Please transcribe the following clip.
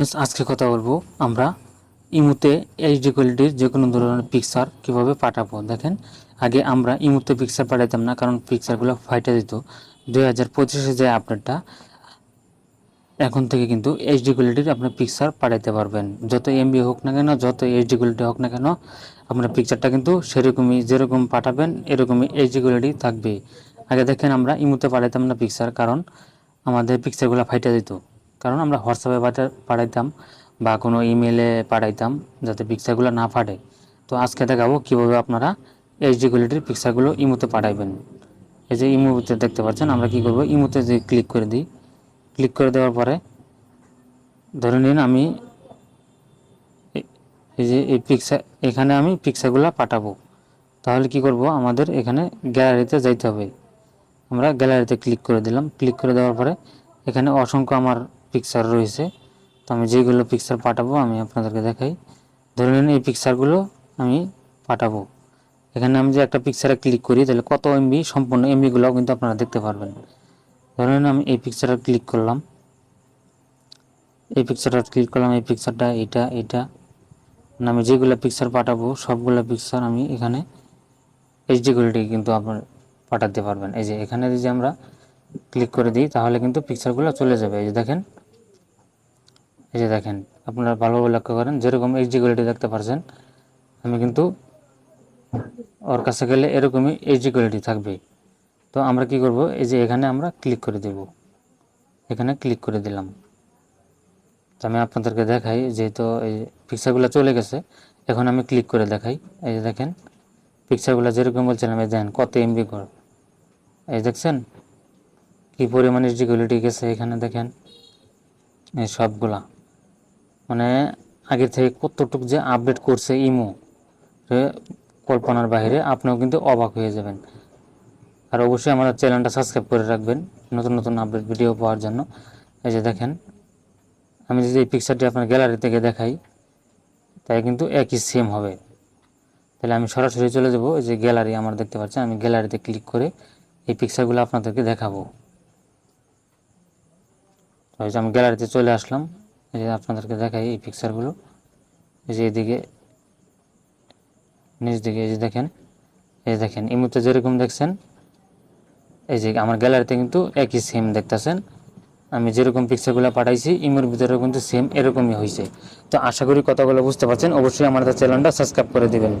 আজকে কথা বলব আমরা ইমুতে এইচডি কোয়ালিটির যে কোনো ধরনের পিকচার কীভাবে পাঠাবো। দেখেন, আগে আমরা ইমুতে পিকচার পাঠাইতাম না, কারণ পিকচারগুলো ফাইটে দিত দুই হাজার পঁচিশে যে আপডেটটা এখন থেকে কিন্তু এইচডি কোয়ালিটির আপনার পিকচার পাঠাইতে পারবেন। যত এমবি হোক না কেন, যত এইচডি কোয়ালিটি হোক না কেন, আপনার পিকচারটা কিন্তু সেরকমই, যেরকম পাঠাবেন, এরকমই এইচডি কোয়ালিটি থাকবে। আগে দেখেন, আমরা ইমুতে পাঠাইতাম না পিকচার কারণ আমাদের পিকচারগুলো ফাইটে দিত কারণ আমরা হোয়াটসঅ্যাপে পাঠা- পাঠাইতাম বা কোনো ইমেলে পাঠাইতাম যাতে পিকচারগুলো না ফাটে। তো আজকে দেখাবো কীভাবে আপনারা এইচডি কোয়ালিটির পিকচারগুলো ইমুতে পাঠাইবেন। এই যে ইমুতে দেখতে পাচ্ছেন, আমরা কি করব? ইমুতে যে ক্লিক করে দিই ক্লিক করে দেওয়ার পরে ধরে নিন আমি এই যে এই পিকচার এখানে আমি পিকচারগুলো পাঠাবো। তাহলে কি করব? আমাদের এখানে গ্যালারিতে যাইতে হবে। আমরা গ্যালারিতে ক্লিক করে দিলাম। ক্লিক করে দেওয়ার পরে এখানে অসংখ্য আমার পিকচার রয়েছে। তো আমি যেগুলো পিকচার পাঠাবো, আমি আপনাদেরকে দেখাই। ধরে নিন এই পিকচারগুলো আমি পাঠাবো। এখানে আমি যে একটা পিকচারে ক্লিক করি, তাহলে কত এমবি সম্পূর্ণ এমবিগুলোও কিন্তু আপনারা দেখতে পারবেন। ধরে নিন আমি এই পিকচারে ক্লিক করলাম। এই পিকচারটা ক্লিক করলাম, এই পিকচারটা এটা এটা আমি যেগুলো পিকচার পাঠাবো, সবগুলো পিকচার আমি এখানে এইচডি কোয়ালিটি কিন্তু আপনার পাঠাতে পারবেন। এই যে এখানে যদি আমরা ক্লিক করে দিই, তাহলে কিন্তু পিকচারগুলো চলে যাবে। এই যে দেখেন এই যে দেখেন, আপনারা ভালোভাবে লক্ষ্য করেন, যেরকম এইচডি কোয়ালিটি দেখতে পারছেন, আমি কিন্তু ওর কাছে গেলে এরকমই এইচডি কোয়ালিটি থাকবে তো আমরা কি করব? এই যে এখানে আমরা ক্লিক করে দেব। এখানে ক্লিক করে দিলাম। তো আমি আপনাদেরকে দেখাই, যেহেতু এই পিকচারগুলো চলে গেছে, এখন আমি ক্লিক করে দেখাই। এই যে দেখেন পিকচারগুলো যেরকম বলছিলাম, এই দেখেন, কত এমবি কর এই দেখছেন, কি পরিমাণ কোয়ালিটি গেছে এখানে দেখেন, এই সবগুলা। মানে আগে থেকে কতটুকু যে আপডেট করছে ইমো কল্পনার বাইরে আপনিও কিন্তু অবাক হয়ে যাবেন। আর অবশ্যই আমার চ্যানেলটা সাবস্ক্রাইব করে রাখবেন নতুন নতুন আপডেট ভিডিও পাওয়ার জন্য। এই যে দেখেন, আমি যদি এই পিকচারটি আপনার গ্যালারি থেকে দেখাই, তাই কিন্তু একই সেম হবে। তাহলে আমি সরাসরি চলে যাব, এই যে গ্যালারি আমার দেখতে পাচ্ছেন, আমি গ্যালারিতে ক্লিক করে এই পিকচারগুলো আপনাদেরকে দেখাবো। আমি গ্যালারিতে চলে আসলাম। এই আপনাদেরকে দেখাই এই পিকচারগুলো এই যে এদিকে, নিচ দিকে এই যে দেখেন, এই দেখেন, এই মুহূর্তে যেরকম দেখছেন, এই যে আমার গ্যালারিতে কিন্তু একই সেম দেখতেছেন। আমি যেরকম পিকচারগুলো পাঠাইছি, ইমের ভিতরেও কিন্তু সেম এরকমই হয়েছে তো আশা করি কথাগুলো বুঝতে পারছেন। অবশ্যই আমাদের চ্যানেলটা সাবস্ক্রাইব করে দিবেন।